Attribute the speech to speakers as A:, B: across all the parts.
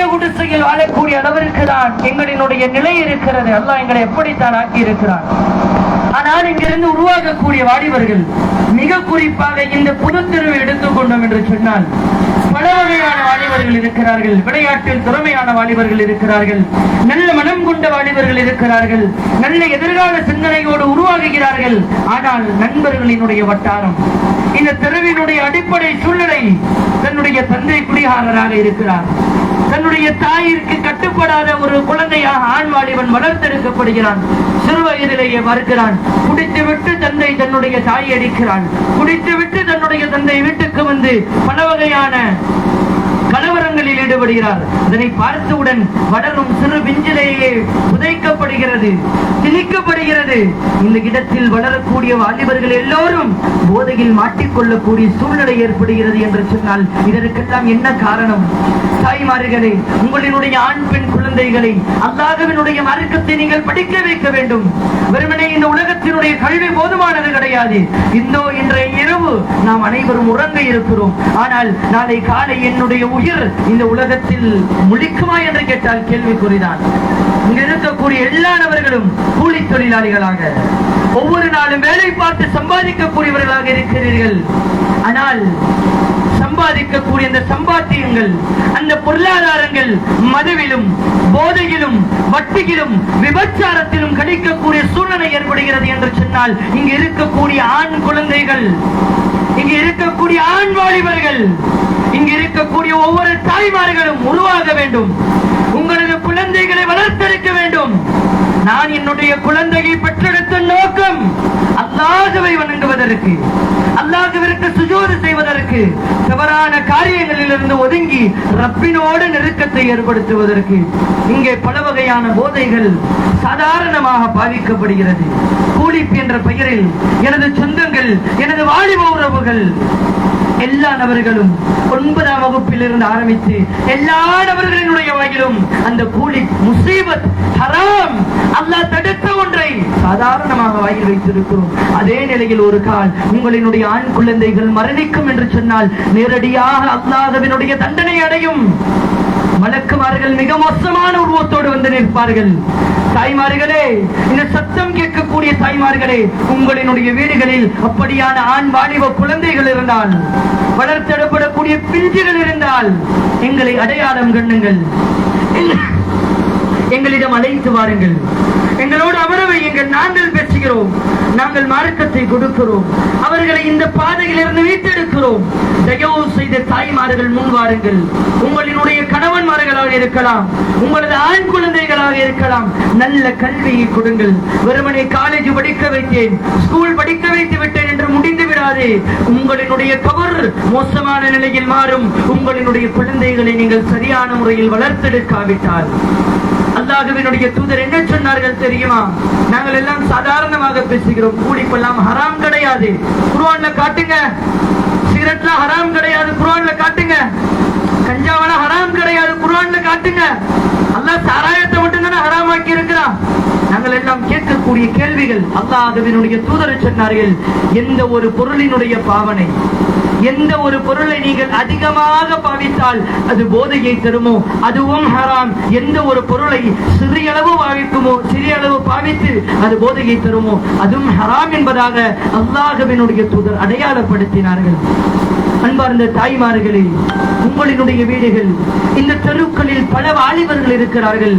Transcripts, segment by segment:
A: சிறிய குடிசையில் வாழக்கூடிய அளவிற்கு தான் எங்களினுடைய நிலை இருக்கிறது. அல்லாஹ் எங்களை எப்படித்தான் ஆக்கி இருக்கிறான் ஆனால் இங்கிருந்து உருவாகக்கூடிய வாலிபர்கள் மிக குறிப்பாக இந்த புது தெருவை எடுத்துக்கொண்டோம் என்று சொன்னால் பல வகையான வாலிபர்கள் இருக்கிறார்கள். விளையாட்டில் திறமையான வாலிபர்கள் இருக்கிறார்கள். நல்ல மனம் கொண்ட வாலிபர்கள் இருக்கிறார்கள். நல்ல எதிர்கால சிந்தனையோடு உருவாகுகிறார்கள். ஆனால் நண்பர்களினுடைய வட்டாரம் இந்த தெருவினுடைய அடிப்படை சூழ்நிலை தன்னுடைய தந்தை குடிகாரராக இருக்கிறார். தன்னுடைய தாயிற்கு கட்டுப்படாத ஒரு குழந்தையாக ஆண் வாலிபன் வளர்த்தெடுக்கப்படுகிறான். சிறு வயதிலேயே மறுக்கிறான். குடித்துவிட்டு தந்தை தன்னுடைய தாயை அடிக்கிறான். குடித்துவிட்டு தன்னுடைய தந்தை வீட்டுக்கு வந்து பல வகையான கலவரங்களில் ஈடுபடுகிறார். அதனை பார்த்தவுடன் வளரும் சிறு பிஞ்சிலேயே புதைக்கப்படுகிறது திணிக்கப்படுகிறது இந்த இடத்தில் வளரக்கூடிய வாலிபர்கள் எல்லோரும் போதையில் மாட்டிக்கொள்ளக்கூடிய சூழ்நிலை ஏற்படுகிறது என்று சொன்னால் இதற்கெல்லாம் என்ன காரணம்? தாய்மார்களே உங்களினுடைய ஆண் பெண் குழந்தைகளை அல்லாதவனுடைய மார்க்கத்தை நீங்கள் படிக்க வைக்க வேண்டும். வெறுமனே இந்த உலகத்தினுடைய கல்வி போதுமானது கிடையாது. இந்தோ இன்றைய இரவு நாம் அனைவரும் உறங்க இருக்கிறோம். ஆனால் நாளை காலை என்னுடைய உயிர் இந்த உலகத்தில் முழிக்குமா என்று கேட்டால் கேள்விக்குறிதான். இங்கு இருக்கக்கூடிய எல்லா நபர்களும் கூலி தொழிலாளிகளாக ஒவ்வொரு நாளும் வேலை பார்த்து சம்பாதிக்கக்கூடியவர்களாக இருக்கிறீர்கள். ஆனால் சம்பாதிக்கக்கூடிய அந்த சம்பாத்தியங்கள் அந்த பொருளாதாரங்கள் மதுவிலும் போதையிலும் வட்டியிலும் விபச்சாரத்திலும் கழிக்கக்கூடிய சூழ்நிலை ஏற்படுகிறது என்று சொன்னால் இங்கு இருக்கக்கூடிய ஆண் குழந்தைகள் இங்கு இருக்கக்கூடிய ஆண் வாலிபர்கள் இங்கு இருக்கக்கூடிய ஒவ்வொரு தாய்மார்களும் உருவாக வேண்டும். உங்களது குழந்தைகளை வளர்த்தெடுக்க வேண்டும். நான் என்னுடைய குழந்தையை பெற்றெடுத்த நோக்கம் அல்லாஹுவை வணங்குவதற்கு அல்லாஹுவிற்கு சுஜூது செய்வதற்கு தவறான காரியங்களிலிருந்து ஒதுங்கி ரப்பினோடு நெருக்கத்தை ஏற்படுத்துவதற்கு. இங்கே பல வகையான போதைகள் சாதாரணமாக பாதிக்கப்படுகிறது கூலிப் என்ற பெயரில் எனது சொந்தங்கள் எனது வாலிப உறவுகள் எல்லா நபர்களும் ஒன்பதாம் வகுப்பில் இருந்து ஆரம்பித்து எல்லா நபர்களினுடைய வாயிலும் அந்த கூலி முசீபத் ஹராம் அல்லாஹ் தடுத்த ஒன்றை சாதாரணமாக வாயில் வைத்திருக்கிறோம் அதே நிலையில் ஒரு கால் உங்களினுடைய ஆண் குழந்தைகள் மரணிக்கும் என்று சொன்னால் நேரடியாக அல்லாஹ்வினுடைய தண்டனை அடையும். மலக்குமார்கள் மிக மோசமான உருவத்தோடு வந்து நிற்பார்கள். தாய்மார்களே இந்த சத்தம் கேட்கக்கூடிய தாய்மார்களே உங்களினுடைய வீடுகளில் அப்படியான ஆண் வாலிப குழந்தைகள் இருந்தால் வளர்த்தெடுப்படக்கூடிய பிஞ்சுகள் இருந்தால் எங்களை அடையாளம் கண்ணுங்கள். எங்களிடம் அழைத்து வாருங்கள். எங்களோடு அவரவை எங்கள் நாங்கள் பேசுகிறோம். நாங்கள் மார்க்கத்தை கொடுக்கிறோம். அவர்களை இந்த பாதையிலிருந்து மீட்டெடுக்கிறோம். தயவு செய்த தாய்மார்கள் முன் வாருங்கள். உங்களினுடைய கணவன்மார்களாக இருக்கலாம். உங்களது ஆண் குழந்தைகளாக இருக்கலாம். நல்ல கல்வியை கொடுங்கள். வெறுமனை காலேஜ் படிக்க வைத்தேன். ஸ்கூல் படிக்க வைத்து விட்டேன் என்று முடிந்து விடாது. உங்களினுடைய கவர் மோசமான நிலையில் மாறும். உங்களினுடைய குழந்தைகளை நீங்கள் சரியான முறையில் வளர்த்தெடுக்காவிட்டால். அல்லாஹுவினுடைய தூதர் என்ன சொன்னார்கள் தெரியுமா? நாங்கள் எல்லாம் சாதாரணமாக பேசுகிறோம். கூலிப்பெல்லாம் ஹராம் கிடையாது. குருவான்ல காட்டுங்க. சிகரெட்லாம் ஹராம் கிடையாது. குருவான்ல காட்டுங்க. கஞ்சாவெல்லாம் ஹராம் கிடையாது. குரான்ல காட்டுங்க. அல்ல சாராயத்தை மட்டும் தானே ஹராமாக்கி இருக்கிறான் நாங்கள் எல்லாம் கேட்கக்கூடிய கேள்விகள் அல்லாஹுவினுடைய தூதர் சொன்னார்கள் எந்த ஒரு பொருளினுடைய பாவனை எந்த ஒரு பொருளை நீங்கள் அதிகமாக பாவித்தால் அது போதையை தருமோ அதுவும் ஹராம். எந்த ஒரு பொருளை சிறிய அளவு பாவிக்குமோ சிறிய அளவு பாவித்து அது போதையை தருமோ அதுவும் ஹராம் என்பதாக அல்லாஹுவினுடைய தூதர் அடையாளப்படுத்தினார்கள். அன்பார்ந்த தாய்மார்களே உங்களினுடைய வீடுகள் இந்த தெருக்களில் பல வாலிபர்கள் இருக்கிறார்கள்.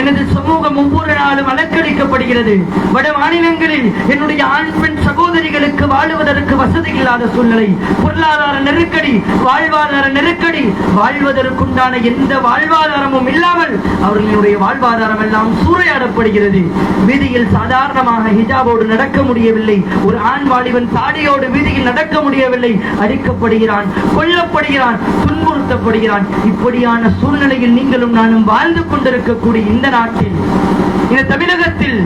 A: எனது சமூகம் ஒவ்வொரு நாளும் அலக்கழிக்கப்படுகிறது. வட மாநிலங்களில் என்னுடைய ஆண் பெண் சகோதரிகளுக்கு வாழுவதற்கு வசதி இல்லாத சூழ்நிலை. பொருளாதார நெருக்கடி வாழ்வாதார நெருக்கடி வாழ்வதற்குண்டான எந்த வாழ்வாதாரமும் இல்லாமல் அவர்களுடைய வாழ்வாதாரம் எல்லாம் சூறையாடப்படுகிறது. வீதியில் சாதாரணமாக ஹிஜாபோடு நடக்க முடியவில்லை. ஒரு ஆண் வாலிபன் தாடியோடு வீதியில் நடக்க முடியவில்லை. அடிக்கப்படுகிறான் கொல்லப்படுகிறான் துன்புறுத்தப்படுகிறான். இப்படியான சூழ்நிலையில் நீங்களும் நானும் வாழ்ந்து கொண்டிருக்கக்கூடிய இந்த நாட்டில் இந்த தமிழகத்தில்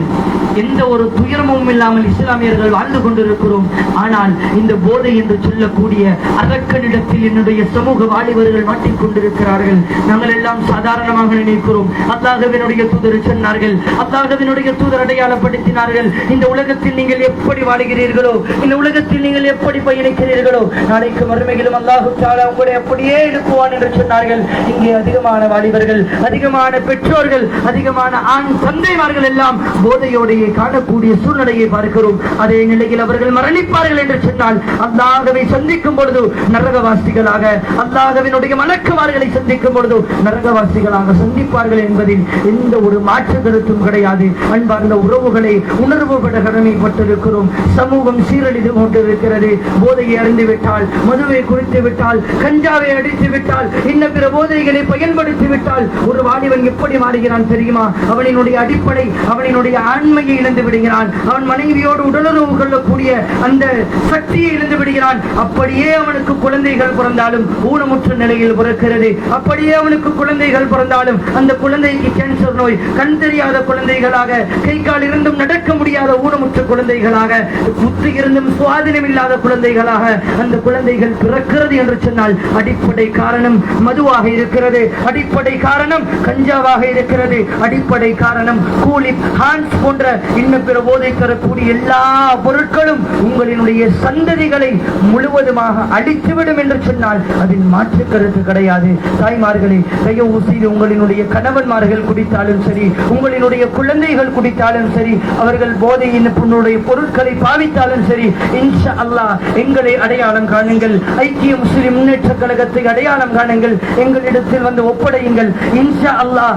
A: எந்த ஒரு துயரமும் இல்லாமல் இஸ்லாமியர்கள் வாழ்ந்து கொண்டிருக்கிறோம். ஆனால் இந்த போதை என்று சொல்லக்கூடிய அரக்கனிடத்தில் என்னுடைய சமூக வாலிபர்கள் மாட்டிக் கொண்டிருக்கிறார்கள். நாங்கள் எல்லாம் சாதாரணமாக நினைக்கிறோம். அல்லாஹவினுடைய தூதர் சொன்னார்கள். அல்லாஹவினுடைய தூதர் அடையாளப்படுத்தினார்கள். இந்த உலகத்தில் நீங்கள் எப்படி வாழுகிறீர்களோ இந்த உலகத்தில் நீங்கள் எப்படி பயணிக்கிறீர்களோ நாளைக்கு மறுமை மறுமையிலும் அல்லாஹு உங்களை அப்படியே எழுப்புவான் என்று சொன்னார்கள். இங்கே அதிகமான வாலிபர்கள் அதிகமான பெற்றோர்கள் அதிகமான ஆண் தந்தை தந்தைமார்கள் எல்லாம் போதையோடையே காணக்கூடிய சூழ்நிலையை பார்க்கிறோம். அதே நிலையில் அவர்கள் மரணிப்பார்கள் என்று சொன்னால் அல்லாகவே சந்திக்கும் பொழுது நரகவாசிகளாக அல்லாகவினுடைய மலக்குமார்களை சந்திக்கும் பொழுது நரகவாசிகளாக சந்திப்பார்கள் என்பதில் எந்த ஒரு மாற்று கருத்தும் கிடையாது. அன்பார்ந்த உறவுகளை உணர்வுபட கடமைப்பட்டிருக்கிறோம் சமூகம் சீரழிந்து கொண்டிருக்கிறது. போதையை அறிந்து விட்டால் மதுவை குறித்து விட்டால் கஞ்சாவை அடித்து விட்டால் இன்ன பிற போதைகளை பயன்படுத்தி விட்டால் ஒரு வாலிபன் எப்படி மாறுகிறான் தெரியுமா? அவனினுடைய அடி அடிப்படை அவனினுடைய ஆண்மையை இழந்து விடுகிறான். அவன் மனைவியோடு உடலுறவு கொள்ளக்கூடிய அந்த சக்தியை இழந்து விடுகிறான். அப்படியே அவனுக்கு குழந்தைகள் பிறந்தாலும் ஊனமுற்ற நிலையில் பிறக்கிறது. அப்படியே அவனுக்கு குழந்தைகள் பிறந்தாலும் அந்த குழந்தைக்கு கேன்சர் நோய் கண் தெரியாத குழந்தைகளாக கை கால் இருந்தும் நடக்க முடியாத ஊனமுற்ற குழந்தைகளாக புத்து இருந்தும் சுவாதினம் இல்லாத குழந்தைகளாக அந்த குழந்தைகள் பிறக்கிறது என்று சொன்னால் அடிப்படை காரணம் மதுவாக இருக்கிறது. அடிப்படை காரணம் கஞ்சாவாக இருக்கிறது. அடிப்படை காரணம் கூலி ஹான்ஸ் போன்ற இன்னும் பிற போதை தரக்கூடிய எல்லா பொருட்களும் உங்களினுடைய சந்ததிகளை முழுவதுமாக அடித்துவிடும் என்று சொன்னால் அதில் மாற்று கருத்து கிடையாது. தாய்மார்களே தயவு செய்து உங்களினுடைய கணவன்மார்கள் குடித்தாலும் சரி உங்களினுடைய குழந்தைகள் குடித்தாலும் சரி அவர்கள் போதை உன்னுடைய பொருட்களை பாவித்தாலும் சரி இன்ஷா அல்லாஹ் எங்களை அடையாளம் காணுங்கள். ஐக்கிய முஸ்லிம் முன்னேற்ற கழகத்தை அடையாளம் காணுங்கள். எங்களிடத்தில் வந்து ஒப்படையுங்கள். இன்ஷா அல்லாஹ்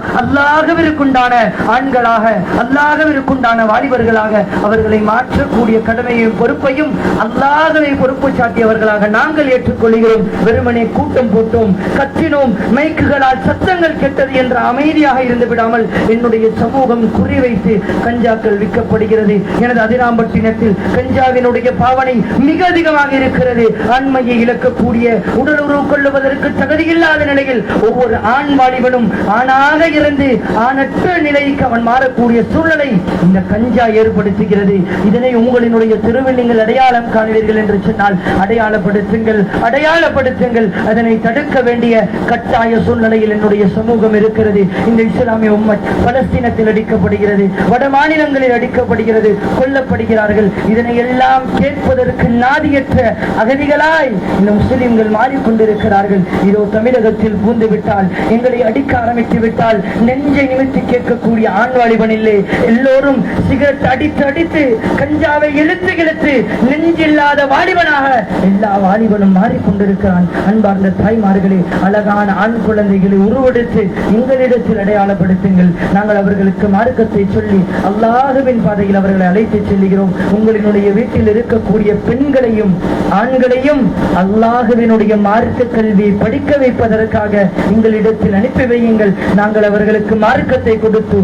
A: ஆண்கள் ஆண்களாக அல்லாஹவிற்குண்டான வாலிபர்களாக அவர்களை மாற்றக்கூடிய கடமையும் பொறுப்பையும் அல்லாதவை பொறுப்பு சாட்டியவர்களாக நாங்கள் ஏற்றுக்கொள்கிறோம். வெறுமனே கூட்டம் போட்டோம் கத்தினோம் மைக்குகளால் சத்தங்கள் கெட்டது என்ற அமைதியாக இருந்து விடாமல் என்னுடைய சமூகம் குறிவைத்து கஞ்சாக்கள் விற்கப்படுகிறது. எனது அதிராம்பட்டினத்தில் கஞ்சாவினுடைய பாவனை மிக அதிகமாக இருக்கிறது. ஆண்மையை இழக்கக்கூடிய உடல் உறவு கொள்ளுவதற்கு தகுதியில்லாத நிலையில் ஒவ்வொரு ஆண் வாலிபனும் ஆணாக இருந்து ஆணற்ற நிலைக்கு அவன் மாறக்கூடிய சூழ்நிலை இந்த கஞ்சா ஏற்படுத்துகிறது. இதனை உங்களினுடைய தெருவில் நீங்கள் அடையாளம் காணுவீர்கள் என்று சொன்னால் அடையாளப்படுத்துங்கள் அடையாளப்படுத்துங்கள். அதனை தடுக்க வேண்டிய கட்டாய சூழ்நிலையில் என்னுடைய சமூகம் இருக்கிறது. இந்த இஸ்லாமிய உம்மத் பலஸ்தீனத்தில் அடிக்கப்படுகிறது வட மாநிலங்களில் அடிக்கப்படுகிறது கொல்லப்படுகிறார்கள். இதனை எல்லாம் கேட்பதற்கு நாதியற்ற அகதிகளாய் இந்த முஸ்லிம்கள் மாறிக்கொண்டிருக்கிறார்கள். இதோ தமிழகத்தில் பூந்து விட்டால் எங்களை அடிக்க ஆரம்பித்து விட்டால் நெஞ்சை நிமித்தி கேட்கக்கூடிய ஆண் வாலிபன் இல்லை எல்லோரும் சிகரெட் அடித்து அடித்து கஞ்சாவை இழுத்து இழுத்து நெஞ்சில்லாத வாலிபனாக எல்லா வாலிபனும் மாறிக்கொண்டிருக்கிறான். அன்பார்ந்த தாய்மார்களே அழகான ஆண் குழந்தைகளை உருவெடுத்து எங்களிடத்தில் அடையாளப்படுத்துங்கள். நாங்கள் அவர்களுக்கு மார்க்கத்தை சொல்லி அல்லாஹுவின் பாதையில் அவர்களை அழைத்து செல்கிறோம். உங்களினுடைய வீட்டில் இருக்கக்கூடிய பெண்களையும் ஆண்களையும் அல்லாஹுவினுடைய மார்க்க கல்வி படிக்க வைப்பதற்காக எங்களிடத்தில் அனுப்பி வையுங்கள். நாங்கள் அவர்களுக்கு மார்க்கத்தை கொடுத்து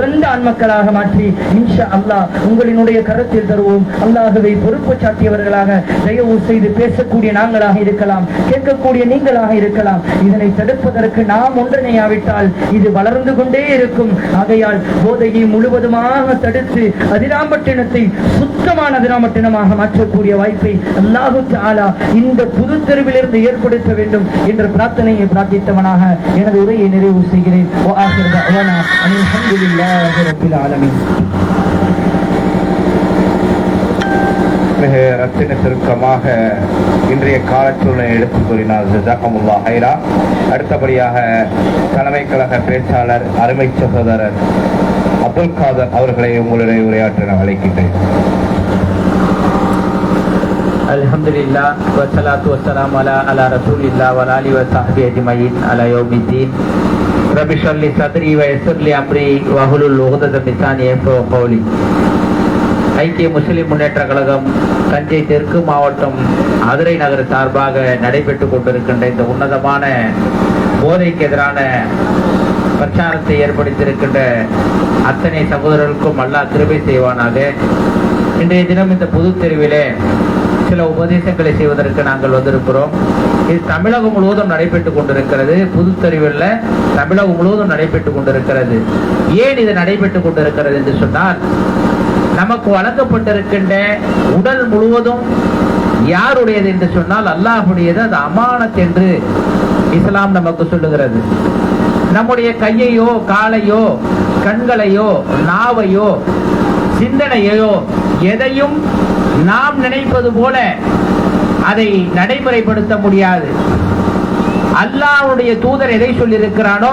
A: சிறந்த ஆண்மக்களாக மாற்றி இன்ஷா அல்லாஹ் உங்களினுடைய கருத்தில் தருவோம். அல்லாகவே பொறுப்பு சாட்டியவர்களாக தயவு செய்து பேசக்கூடிய நாங்களாக இருக்கலாம். கேட்கக்கூடிய நீங்களாக இருக்கலாம். இதனை தடுப்பதற்கு நாம் ஒன்றிணையாவிட்டால் இது வளர்ந்து கொண்டே இருக்கும். ஆகையால் போதையை முழுவதுமாக தடுத்து அதிராம்பட்டினத்தை சுத்தமான அதிராம்பட்டினமாக மாற்றக்கூடிய வாய்ப்பை அல்லாஹு தாலா இந்த புது தெருவிலிருந்து ஏற்படுத்த வேண்டும் என்ற பிரார்த்தனையை பிரார்த்தித்தவனாக எனது உரையை நிறைவு செய்கிறேன். அலமதுல்லா அலமதுல்லாஹி ரபில் ஆலமின்
B: மிக இன்றைய காலச்சூழலை எடுத்து கூறினார் ஜசாகமுல்லா ஹைரா அடுத்தபடியாக தலைமை கழக பேச்சாளர் அருமை சகோதரர் அப்துல் காதர் அவர்களை உங்களுடைய உரையாற்ற நான் அழைக்கின்றேன்.
C: அலமதுல்லா வசலாத்து வசலாம் அலா அலா ரசூல் இல்லா வலாலி வசாஹி அஜிமயின் அலா யோமிதீன் ala yaumiddin Rabbi shrah li sadri wa yassir li ஐக்கிய முஸ்லிம் முன்னேற்ற கழகம் தஞ்சை தெற்கு மாவட்டம் மதுரை நகர் சார்பாக நடைபெற்று கொண்டிருக்கின்ற இந்த உன்னதமான போதைக்கு எதிரான பிரச்சாரத்தை ஏற்படுத்தியிருக்கின்ற அத்தனை சகோதரர்களுக்கும் அல்லாஹ் கிருபை செய்வானாக. இன்றைய தினம் இந்த பொது தெருவிலே சில உபதேசங்களை செய்வதற்கு நாங்கள் வந்திருக்கிறோம். இது தமிழகம் முழுவதும் நடைபெற்றுக் கொண்டிருக்கிறது. புதுத்தறிவில் தமிழகம் முழுவதும் நடைபெற்றுக் கொண்டிருக்கிறது. ஏன் இது நடைபெற்றுக் கொண்டிருக்கிறது என்று சொன்னால் நமக்கு வழங்கப்பட்டிருக்கின்ற உடல் முழுவதும் யாருடையது என்று சொன்னால் அல்லாஹுடையது அது அமானத் என்று இஸ்லாம் நமக்கு சொல்லுகிறது. நம்முடைய கையையோ காலையோ கண்களையோ நாவையோ சிந்தனையோ எதையும் நாம் நினைப்பது போல
D: அதை நடைமுறைப்படுத்த முடியாது. அல்லாவுடைய தூதர் எதை சொல்லியிருக்கிறானோ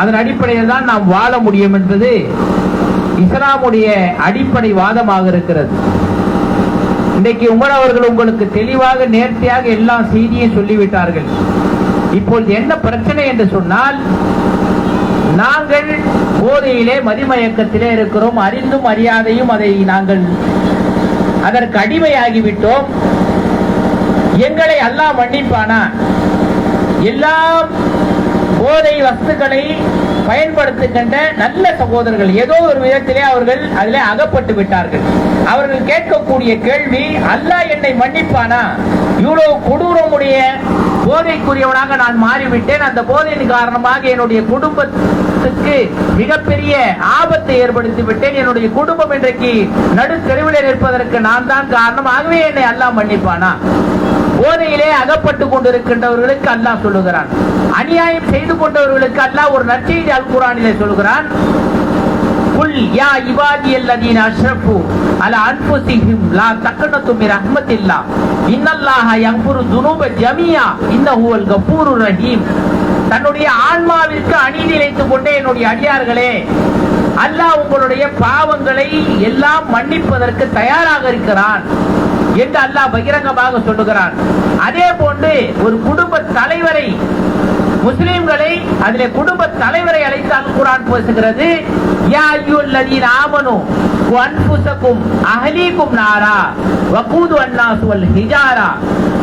D: அதன் அடிப்படையில் தான் நாம் வாழ முடியும் என்பது இஸ்லாமுடைய அடிப்படை வாதமாக இருக்கிறது. இன்றைக்கு உமர் அவர்கள் உங்களுக்கு தெளிவாக நேர்த்தியாக எல்லா செய்தியும் சொல்லிவிட்டார்கள். இப்பொழுது என்ன பிரச்சனை என்று சொன்னால் நாங்கள் போதையிலே மதிமயக்கத்திலே இருக்கிறோம் அறிந்தும் அறியாதையும் அதை நாங்கள் அதற்கு அடிமையாகிவிட்டோம். எங்களை அல்லாஹ் மன்னிப்பானா? எல்லா போதை வஸ்துக்களை பயன்படுத்துகின்ற நல்ல சகோதரர்கள் ஏதோ ஒரு விதத்திலே அவர்கள் அதிலே அகப்பட்டு விட்டார்கள். அவர்கள் கேட்கக்கூடிய கேள்வி அல்லாஹ் என்னை மன்னிப்பானா? இவ்வளவு கொடூரமுடைய போதைக்குரியவனாக நான் மாறிவிட்டேன். அந்த போதையின் காரணமாக என்னுடைய குடும்பத்துக்கு மிகப்பெரிய ஆபத்தை ஏற்படுத்தி விட்டேன். என்னுடைய குடும்பம் இன்றைக்கு நடுத்தெருவிலே நிற்பதற்கு நான் தான் காரணம் ஆகவே என்னை அல்லாஹ் மன்னிப்பானா? போதையிலே அகப்பட்டு கொண்டிருக்கின்றவர்களுக்கு அல்லாஹ் சொல்லுகிறான். அநியாயம் செய்து கொண்டவர்களுக்கு அல்லாஹ் ஒரு நற்செய்தி அல் குரானிலே சொல்கிறான் குல் யா இபாதி அல்லதீன அஷ்ரஃபு அலா அன்ஃபுஸிஹிம் லா தக்னது ரஹ்மத்தில்லா. இன்னல்லாஹ யக்ஃபிரு துனூப ஜமீஆ இன்னஹு அல் ரஹீம். தன்னுடைய ஆன்மாவிற்கு அநீதி இழைத்துக் கொண்டே என்னுடைய அடியார்களே அல்லாஹ் உங்களுடைய பாவங்களை எல்லாம் மன்னிப்பதற்கு தயாராக இருக்கிறான் என்று அல்லாஹ் பகிரங்கமாக சொல்லுகிறான். அதே போன்று ஒரு குடும்ப தலைவரை முஸ்லிம்களை அதிலே குடும்ப தலைவரை அழைத்தால் குரான் பேசுகிறது யா அய்யுல்லதீன ஆமனு அகலீக்கும் நாரா வகூது அன்னாசு வல் ஹிஜாரா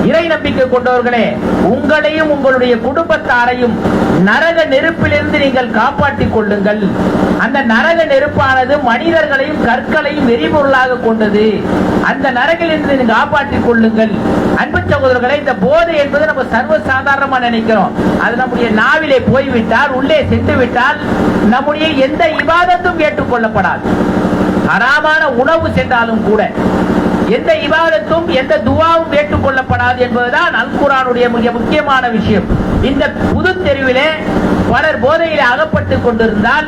D: இறை நம்பிக்கை கொண்டவர்களே உங்களையும் உங்களுடைய குடும்பத்தாரையும் நரக நெருப்பிலிருந்து நீங்கள் காப்பாற்றிக் கொள்ளுங்கள். அந்த நரக நெருப்பானது மனிதர்களையும் கற்களையும் எரிபொருளாக கொண்டது. அந்த நரகிலிருந்து நீங்கள் காப்பாற்றிக் கொள்ளுங்கள். அன்பு சகோதரர்களை இந்த போதை என்பது நம்ம சர்வ சாதாரணமா நினைக்கிறோம். அது நம்முடைய நாவிலே போய்விட்டால் உள்ளே சென்று விட்டால் நம்முடைய எந்த விவாதத்தும் ஏற்றுக்கொள்ளப்படாது. ஹராமான உணவு சென்றாலும் கூட எந்த இவாதத்தும் எந்த துவாவும் ஏற்றுக்கொள்ளப்படாது என்பதுதான் அல்குரானுடைய மிக முக்கியமான விஷயம். இந்த புது தெருவிலே பலர் போதையில் அகப்பட்டு கொண்டிருந்தால்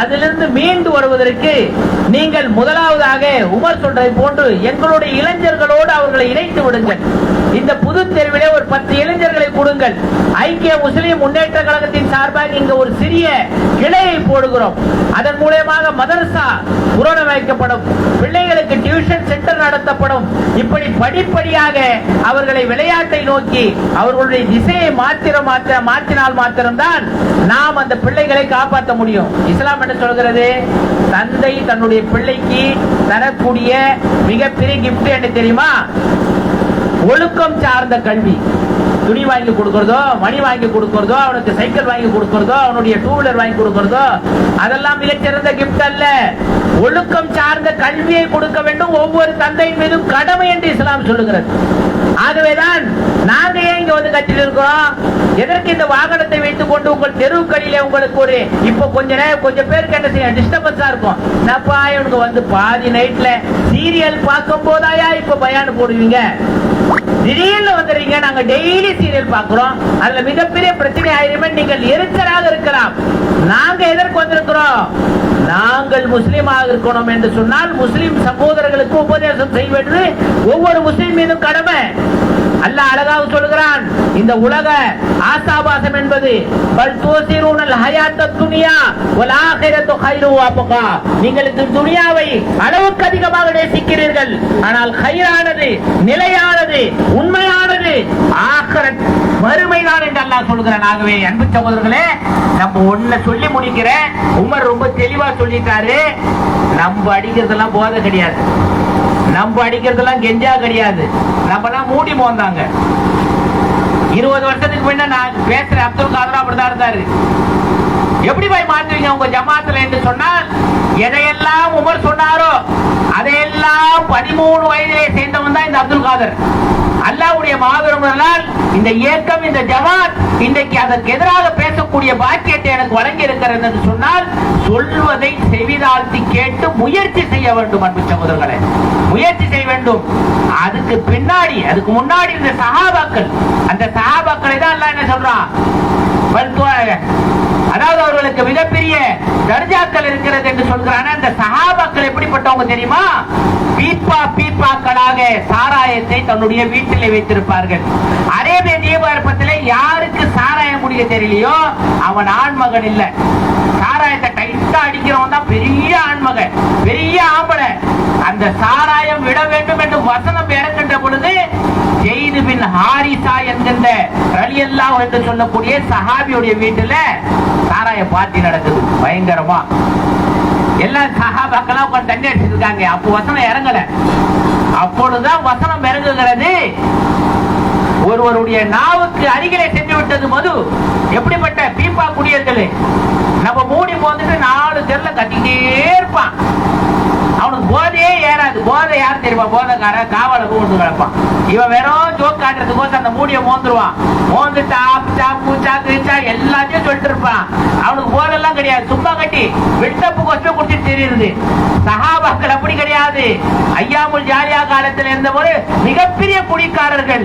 D: அதிலிருந்து மீண்டு வருவதற்கு நீங்கள் முதலாவதாக உமர் சொல்றதை போன்று எங்களுடைய இளைஞர்களோடு அவர்களை இணைத்து விடுங்கள். இந்த புது தெருவிலே ஒரு பத்து இளைஞர்களை கொடுங்கள். ஐக்கிய முஸ்லிம் முன்னேற்ற கழகத்தின் சார்பாக இங்க ஒரு சிறிய கிளையை போடுகிறோம். அதன் மூலயமாக மதரசா புறணமைக்கப்படும் பிள்ளைகளுக்கு டியூஷன் சென்டர் நடத்தப்படும். இப்படி படிப்படியாக அவர்களை விளையாட்டை நோக்கி அவர்களுடைய திசையை மாத்திர மாத்திர மாற்றினால் மாத்திரம்தான் நாம் அந்த பிள்ளைகளை காப்பாற்ற முடியும். இஸ்லாம் என்ன சொல்கிறது? தந்தை தன்னுடைய பிள்ளைக்கு தரக்கூடிய மிகப்பெரிய கிஃப்ட் என்ன தெரியுமா? ஒழுக்கம் சார்ந்த கல்வி. துணி வாங்கி கொடுக்கறதோ மணி வாங்கி கொடுக்கறதோ அவனுக்கு சைக்கிள் வாங்கி கொடுக்கறதோ அவனுடைய டூ வீலர் வாங்கி கொடுக்கறதோ அதெல்லாம் மிகச்சிறந்த கிஃப்ட் அல்ல. ஒழுக்கம் சார்ந்த கல்வியை கொடுக்க வேண்டும். ஒவ்வொரு தந்தையின் மீதும் கடமை என்று இஸ்லாம் சொல்லுகிறது. ஆகவேதான் நாங்க ஏன் இங்க வந்து கட்டிட்டு இருக்கோம்? எதற்கு இந்த வாகனத்தை வைத்துக் கொண்டு உங்கள் தெருவுக்கடியில உங்களுக்கு ஒரு இப்ப கொஞ்ச நேரம் கொஞ்சம் பேருக்கு என்ன செய்ய டிஸ்டர்பன்ஸா இருக்கும். நான் இவனுக்கு வந்து பாதி நைட்ல சீரியல் பார்க்கும் போதாயா இப்ப பயான் போடுவீங்க? திடீர்னு வந்துடுறீங்க. நாங்க டெய்லி சீரியல் பாக்குறோம் அதுல மிகப்பெரிய பிரச்சனை ஆயிருமே நீங்கள் எரிச்சலாக இருக்கலாம். நாங்க எதற்கு வந்திருக்கிறோம்? நாங்கள் முஸ்லீமாக இருக்கணும் என்று சொன்னால் முஸ்லிம் சகோதரர்களுக்கு உபதேசம் செய்வது ஒவ்வொரு முஸ்லிம் மீதும் கடமை. அல்ல அழகாக சொல்கிறான் இந்த உலக ஆசாபாசம் என்பது பல் தூசிரூனல் ஹயாத்த துனியா வல் ஆகிரத்து ஹைரு வஅப்கா நீங்கள் இந்த துனியாவை அளவுக்கு அதிகமாக நேசிக்கிறீர்கள். ஆனால் ஹைரானது நிலையானது உண்மையானது ஆகிரத் வறுமைதான் என்று அல்லாஹ் சொல்கிறான் ஆகவே அன்பு சகோதரர்களே நம்ம ஒண்ணு சொல்லி முடிக்கிறேன் உமர் ரொம்ப தெளிவா சொல்லிட்டாரு. நம்ம அடிக்கிறதெல்லாம் போதை கிடையாது. நம்ம அடிக்கிறதெல்லாம் கெஞ்சா கிடையாது. நம்மலாம் மூடி மோந்தாங்க. இருபது வருஷத்துக்கு முன்ன நான் பேசுற அப்துல் காதரா அப்படிதான் இருந்தாரு. எப்படி போய் மாத்துவீங்க உங்க ஜமாத்துல என்று சொன்னால் எதையெல்லாம் உமர் சொன்னாரோ அதையெல்லாம் பதிமூணு வயதிலே சேர்ந்தவன் தான் இந்த அப்துல் காதர். அல்லாவுடைய மாபெரும் இந்த இயக்கம் இந்த ஜமாத் இன்றைக்கு அதற்கு எதிராக பேசக்கூடிய பாக்கியத்தை எனக்கு வழங்கி இருக்கிறது என்று சொன்னால் சொல்வதை செவிதாழ்த்தி கேட்டு முயற்சி செய்ய வேண்டும் அன்பு சகோதரர்களை. முயற்சி செய்ய வேண்டும். அதுக்கு பின்னாடி அதுக்கு முன்னாடி இந்த சகாபாக்கள் அந்த சகாபாக்களை தான் அல்லாஹ் என்ன சொல்றான்? அவர்களுக்கு மிகப்பெரிய தர்ஜாக்கள் இருக்கிறது என்று சொல்கிறான அந்த சகாபாக்கள் எப்படிப்பட்டவங்க தெரியுமா? பீப்பா பீப்பாக்களாக சாராயத்தை தன்னுடைய வீட்டிலே வைத்திருப்பார்கள். அரேபிய தீபார்ப்பத்தில் யாருக்கு சாராயம் முடிய தெரியலையோ அவன் ஆண்மகன் இல்லை. சாராயத்தை டைட்டா அடிக்கிறவன் தான் பெரிய ஆண்மகன் பெரிய ஆம்பளை. அந்த சாராயம் விட வேண்டும் என்று வசனம் இறக்கின்ற பொழுது பின் ஹாரிசா என்கின்ற ரலியல்லா என்று சொல்லக்கூடிய சஹாபியுடைய வீட்டுல சாராய பார்ட்டி நடக்குது பயங்கரமா. எல்லா சஹாபாக்கெல்லாம் உட்காந்து தண்ணி அடிச்சிட்டு இருக்காங்க. அப்போ வசனம் இறங்கல. அப்பொழுதுதான் வசனம் இறங்குகிறது. ஒருவருடைய நாவுக்கு அருகிலே சென்று விட்டது மது. எப்படிப்பட்ட பீப்பா குடியர்கள் நம்ம மூடி போந்துட்டு நாலு தெருல கட்டிக்கிட்டே இருப்பான். அவனுக்கு போதையே ஏறாது. போதை யார் தெரியுமா? போதைக்கார காவல கூண்டு கிடப்பான். இவன் வெறும் ஜோக் காட்டுறதுக்கோசம் அந்த மூடியை மோந்துருவான். மோந்து டாப் சாப்பு சாக்கு எல்லாத்தையும் சொல்லிட்டு இருப்பான். அவனுக்கு போதெல்லாம் கிடையாது. சும்மா கட்டி விட்டப்பு கொஸ்டம் குடிச்சிட்டு தெரியுது சகாபாக்கள் அப்படி கிடையாது. ஐயாமுல் ஜாலியா காலத்துல இருந்தபோது மிகப்பெரிய குடிக்காரர்கள்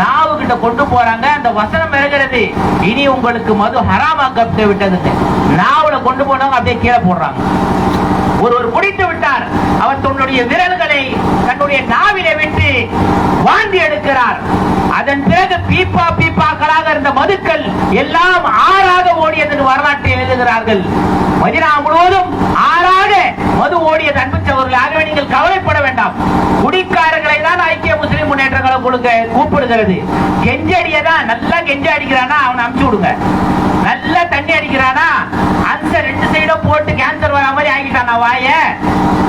D: நாவு கிட்ட கொண்டு போறாங்க. அந்த வசனம் இறங்குறது இனி உங்களுக்கு மது ஹராமாக்கப்பட்டு விட்டது நாவுல கொண்டு போனவங்க அப்படியே கீழே போடுறாங்க. ஒருவர் குடித்து விட்டார். அவர் தன்னுடைய விரல்களை தன்னுடைய நாவிலே விட்டு வாந்தி எடுக்கிறார். அதன் பிறகு பீப்பா பீப்பாக்களாக இருந்த மதுக்கள் எல்லாம் ஆறாக ஓடியதன் வரலாற்றை எழுதுகிறார்கள். மதினா முழுவதும் ஆறாக மது ஓடிய அன்புச்சவர்கள் ஆகவே நீங்கள் கவலைப்பட வேண்டாம். குடிக்காரர்களை தான் ஐக்கிய முஸ்லிம் முன்னேற்றங்களை கொடுக்க கூப்பிடுகிறது. கெஞ்சடியதான் நல்லா கெஞ்ச அடிக்கிறானா அவனை அமுச்சு விடுங்க. நல்லா தண்ணி அடிக்கிறானா? அந்த ரெண்டு சைடும் போட்டு கேன்சர் வர மாதிரி ஆகிட்டானா வாய?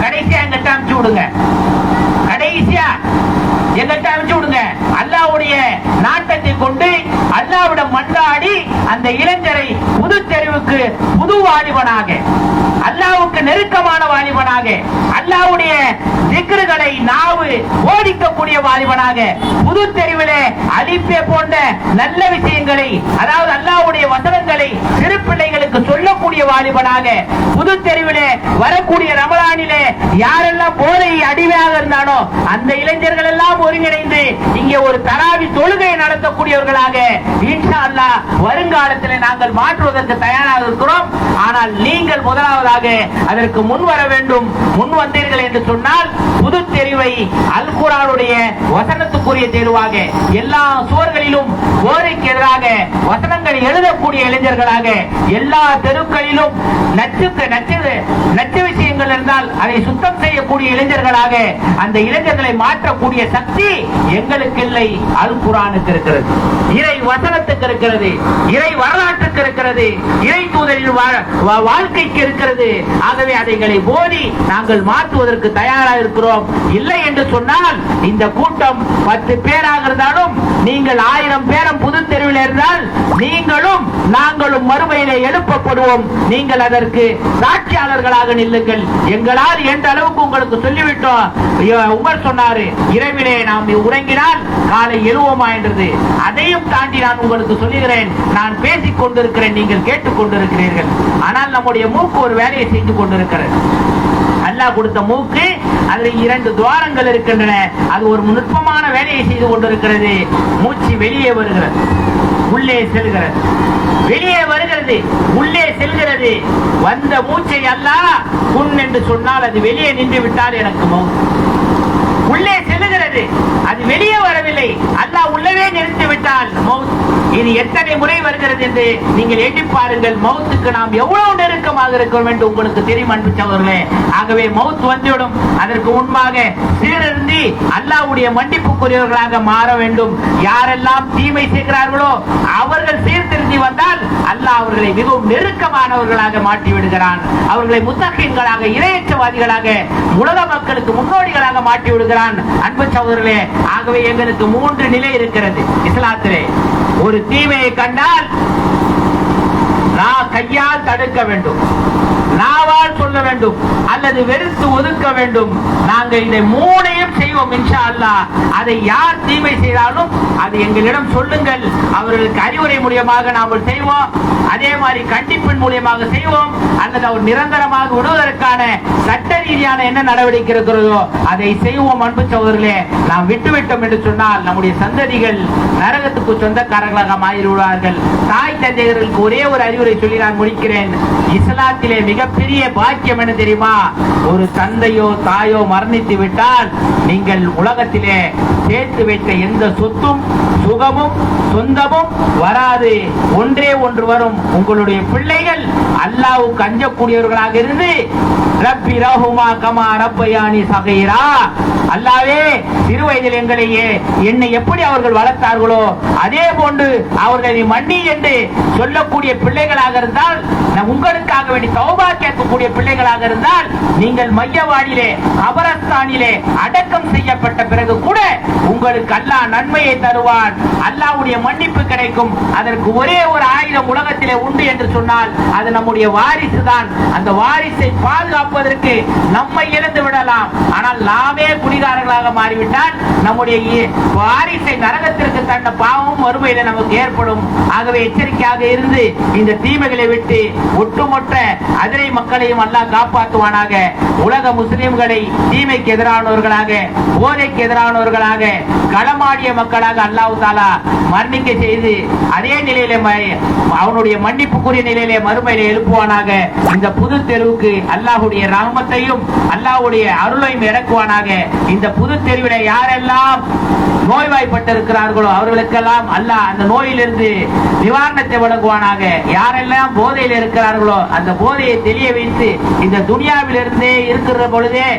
D: கடைசியா எங்கிட்ட அமுச்சு விடுங்க. கடைசியா எங்கிட்ட அமுச்சு விடுங்க. அல்லாவுடைய நாட்டத்தை கொண்டு அல்லாவிடம் மன்றாடி அந்த இளைஞரை புது தெருவுக்கு புது வாலிபனாக அல்லாவுக்கு நெருக்கமான வாலிபனாக அல்லாவுடைய திக்ருகளை நாவு ஓடிக்கக்கூடிய வாலிபனாக புது தெருவிலே அழிப்பே போன்ற நல்ல விஷயங்களை அதாவது அல்லாவுடைய வசனங்களை திருப்பிள்ளைகளுக்கு சொல்லக்கூடிய வாலிபனாக புது தெருவிலே வரக்கூடிய ரமலானிலே யாரெல்லாம் போதை அடிமையாக இருந்தானோ அந்த இளைஞர்கள் எல்லாம் ஒருங்கிணைந்து இங்கே ஒரு தராவி தொழுகை நடத்தக்கூடியவர்களாக இன்ஷா வருங்காலத்தில் நாங்கள் மாற்றுவதற்கு தயாராக இருக்கிறோம். ஆனால் நீங்கள் முதலாவதாக அதற்கு முன் வர வேண்டும். முன் வந்தீர்கள் என்று சொன்னால் புது தெரிவை அல் குரானுடைய வசனத்துக்குரிய தேர்வாக எல்லா சுவர்களிலும் போதைக்கு எதிராக வசனங்கள் எழுதக்கூடிய இளைஞர்களாக எல்லா தெருக்களிலும் நச்சுக்கு நச்சு நச்சு விஷயங்கள் இருந்தால் அதை சுத்தம் செய்யக்கூடிய இளைஞர்களாக அந்த இளைஞர்களை மாற்றக்கூடிய சக்தி எங்களுக்கு இல்லை அல் குரானுக்கு இருக்கிறது. இறை வசனத்துக்கு இருக்கிறது இறை வரலாற்றுக்கு இருக்கிறது இறை தூதரின் வாழ்க்கைக்கு இருக்கிறது. ஆகவே அதைகளை போதி நாங்கள் மாற்றுவதற்கு தயாராக இருக்கிறோம். இல்லை என்று சொன்னால் இந்த கூட்டம் பத்து பேராக இருந்தாலும் நீங்கள் ஆயிரம் பேரும் புது தெருவில் இருந்தால் நீங்களும் நாங்களும் மறுமையிலே எழுப்பப்படுவோம். நீங்கள் அதற்கு சாட்சியாளர்களாக நில்லுங்கள். எங்களால் எந்த அளவுக்கு உங்களுக்கு சொல்லிவிட்டோம். உமர் சொன்னாரு இரவிலே நாம் உறங்கினால் காலை எழுவோமா? என்றது. அதையும் தாண்டி நான் உங்களுக்கு சொல்லுகிறேன். நான் பேசிக் கொண்டிருக்கிறேன் நீங்கள் கேட்டுக் கொண்டிருக்கிறீர்கள். ஆனால் நம்முடைய மூக்கு ஒரு வேலையை செய்து கொண்டிருக்கிறது. அல்லாஹ் கொடுத்த மூக்கு அதில் இரண்டு துவாரங்கள் இருக்கின்றன. அது ஒரு நுட்பமான வேலையை செய்து கொண்டிருக்கிறது. மூச்சு வெளியே வருகிறது. உள்ளே செல்கிறது. வெளியே வருகிறது. உள்ளே செல்கிறது. வந்த மூச்சை அல்ல புண் என்று சொன்னால் அது வெளியே நின்று விட்டால் எனக்கு உள்ளே செல்லுகிறது அது வெளியே வரவில்லை. அல்லாஹ் உள்ளவே நிறுத்தி விட்டால் மவுத் இது எத்தனை முறை வருகிறது என்று நீங்கள் எண்ணி பாருங்கள். மவுத்துக்கு நாம் எவ்வளவு நெருக்கமாக இருக்கிறோம் என்று உங்களுக்கு தெரியும் அன்பு சகோதரர்களே. ஆகவே மவுத் வந்துவிடும். அதற்கு முன்பாக சீரருந்தி அல்லாவுடைய மன்னிப்புக்குரியவர்களாக மாற வேண்டும். யாரெல்லாம் தீமை செய்கிறார்களோ அவர்கள் சீர்திருந்தி வந்தால் அல்லாஹ் அவர்களை மிகவும் நெருக்கமானவர்களாக மாற்றி விடுகிறான். அவர்களை முத்தகின்களாக இரையற்றவாதிகளாக உலக மக்களுக்கு முன்னோடிகளாக மாற்றி விடுகிறான். அன்பு சகோதரர்களே ஆகவே எங்களுக்கு மூன்று நிலை இருக்கிறது. இஸ்லாத்திலே ஒரு தீமையை கண்டால் நான் கையால் தடுக்க வேண்டும். நாவால் சொல்ல வேண்டும் அல்லது வெறுத்து ஒதுக்க வேண்டும். நாங்க இதை மூணையும் செய்வோம் இன்ஷா அல்லாஹ் அதை யார் தீமை செய்தாலும் அது எங்களிடம் சொல்லுங்கள். அவர்களுக்கு அறிவுரை மூலியமாக நாங்கள் செய்வோம். அதே மாதிரி கண்டிப்பின் மூலியமாக செய்வோம். அல்லது அவர் நிரந்தரமாக விடுவதற்கான சட்ட ரீதியான என்ன நடவடிக்கை இருக்கிறதோ அதை செய்வோம் அன்பு சோதர்களே நாம் விட்டுவிட்டோம் என்று சொன்னால் நம்முடைய சந்ததிகள் நரகத்துக்கு சொந்தக்காரர்களாக மாறிவிடுவார்கள். தாய் தந்தையர்களுக்கு ஒரே ஒரு அறிவுரை சொல்லி நான் முடிக்கிறேன். இஸ்லாத்திலே மிக மிகப்பெரிய பாக்கியம் என்ன தெரியுமா? ஒரு தந்தையோ தாயோ மரணித்து விட்டால் நீங்கள் உலகத்திலே சேர்த்து வைத்த எந்த சொத்தும் சுகமும் சொந்தமும் வராது. ஒன்றே ஒன்று வரும். உங்களுடைய பிள்ளைகள் அல்லாவுக்கு அஞ்சக்கூடியவர்களாக இருந்து ரப்பி ரஹுமா கமா ரப்பயானி சகைரா. அல்லாவே சிறுவயதில் எங்களையே என்னை எப்படி அவர்கள் வளர்த்தார்களோ அதே போன்று அவர்களை மன்னி என்று சொல்லக்கூடிய பிள்ளைகளாக இருந்தால் உங்களுக்காக வேண்டி தௌபா துவா கேட்கக்கூடிய பிள்ளைகளாக இருந்தால் நீங்கள் மையவாடியிலே அபரஸ்தானிலே அடக்கம் செய்யப்பட்ட பிறகு கூட உங்களுக்கு அல்லாஹ் நன்மையை தருவான். அல்லாவுடைய மன்னிப்பு கிடைக்கும். அதற்கு ஒரே ஒரு ஆயுதம் உலகத்திலே உண்டு என்று சொன்னால் அது நம்முடைய வாரிசு தான் அந்த வாரிசை பாதுகாப்பதற்கு நம்மை இழந்து விடலாம். ஆனால் நாமே குடிகாரர்களாக மாறிவிட்டால் நம்முடைய வாரிசை நரகத்திற்கு தண்ட பாவமும் வறுமையில நமக்கு ஏற்படும். ஆகவே எச்சரிக்கையாக இருந்து இந்த தீமைகளை விட்டு ஒட்டுமொத்த அதிரை மக்களையும் அல்லாஹ் காப்பாற்றுவானாக. உலக முஸ்லிம்களை தீமைக்கு எதிரானவர்களாக போதைக்கு எதிரானவர்களாக களமாடிய மக்களாக அல்லாஹு தாலா மரணிக்க செய்து அதே நிலையில அவனுடைய மன்னிப்புக்குரிய நிலையிலே மறுமையில எழுப்புவானாக. இந்த புது தெருவுக்கு அல்லாஹுடைய ராமத்தையும் அல்லாஹுடைய அருளையும் இறக்குவானாக இந்த புது தெருவில யாரெல்லாம் நோய்வாய்ப்பட்டிருக்கிறார்களோ அவர்களுக்கெல்லாம் அல்லாஹ் அந்த நோயிலிருந்து நிவாரணத்தை வழங்குவானாக. யாரெல்லாம் போதையில் இருக்கிறார்களோ அந்த போதையை தெளிய வைத்து இந்த துனியாவிலிருந்தே இருக்கிற பொழுதே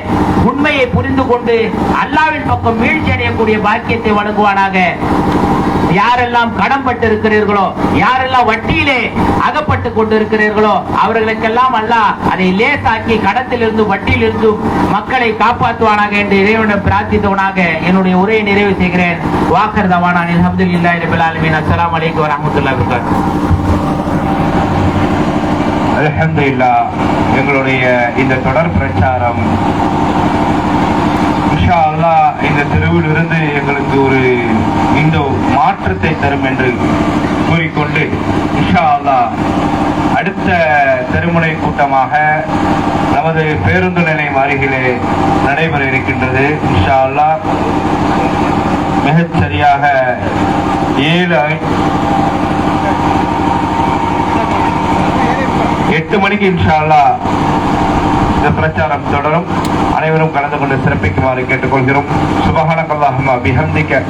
D: உண்மையை புரிந்து கொண்டு அல்லாவின் பக்கம் வீழ்ச்சி அடையக்கூடிய பாக்கியத்தை வழங்குவானாக. யாரெல்லாம் கடன் பட்டு இருக்கிறீர்களோ யாரெல்லாம் வட்டியிலே அகப்பட்டு கொண்டிருக்கிறீர்களோ அவர்களுக்கெல்லாம் அல்ல அதை லேசாக்கி கடத்திலிருந்து வட்டியிலிருந்து மக்களை காப்பாற்றுவானாக என்று இறைவனிடம் பிரார்த்தித்தவனாக என்னுடைய உரையை நிறைவு செய்கிறேன். வாக்கர் தவானான் அல்ஹம்துலில்லாஹி ரபில் ஆலமீன். அஸ்ஸலாமு அலைக்கும் வரஹ்மத்துல்லாஹி வபரகாத்துஹு.
B: அல்ஹம்துலில்லா எங்களுடைய இந்த தொடர் பிரச்சாரம். இன்ஷா அல்லாஹ் இந்த தெருவிலிருந்து எங்களுக்கு ஒரு இந்த மாற்றத்தை தரும் என்று கூறிக்கொண்டு இன்ஷா அல்லாஹ் அடுத்த தெருமுனை கூட்டமாக நமது பேருந்து நிலையம் அருகிலே நடைபெற இருக்கின்றது. இன்ஷா அல்லாஹ் மிகச் சரியாக ஏழு எட்டு மணிக்கு இன்ஷால்லா இந்த பிரச்சாரம் தொடரும். அனைவரும் கலந்து கொண்டு சிறப்பிக்குமாறு கேட்டுக்கொள்கிறோம். சுபஹானக்கல்லாஹும்ம பிஹம்திக